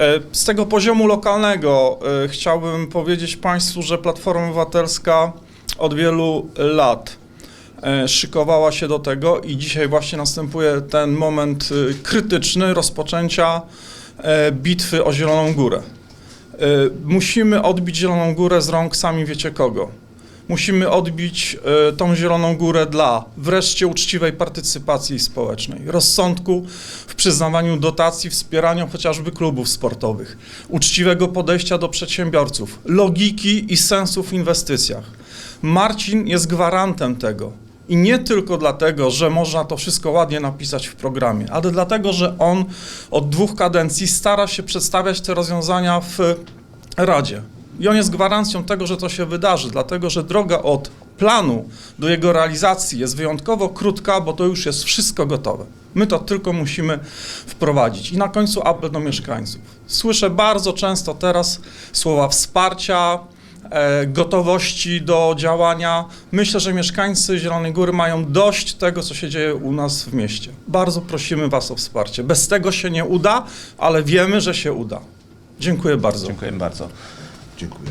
E, z tego poziomu lokalnego e, chciałbym powiedzieć Państwu, że Platforma Obywatelska od wielu lat e, szykowała się do tego i dzisiaj właśnie następuje ten moment krytyczny rozpoczęcia bitwy o Zieloną Górę. Musimy odbić Zieloną Górę z rąk sami wiecie kogo. Musimy odbić y, tą Zieloną Górę dla wreszcie uczciwej partycypacji społecznej, rozsądku w przyznawaniu dotacji, wspieraniu chociażby klubów sportowych, uczciwego podejścia do przedsiębiorców, logiki i sensu w inwestycjach. Marcin jest gwarantem tego. I nie tylko dlatego, że można to wszystko ładnie napisać w programie, ale dlatego, że on od dwóch kadencji stara się przedstawiać te rozwiązania w Radzie. I on jest gwarancją tego, że to się wydarzy, dlatego że droga od planu do jego realizacji jest wyjątkowo krótka, bo to już jest wszystko gotowe. My to tylko musimy wprowadzić. I na końcu apel do mieszkańców. Słyszę bardzo często teraz słowa wsparcia, e, gotowości do działania. Myślę, że mieszkańcy Zielonej Góry mają dość tego, co się dzieje u nas w mieście. Bardzo prosimy Was o wsparcie. Bez tego się nie uda, ale wiemy, że się uda. Dziękuję bardzo. Dziękuję bardzo. Dziękuję.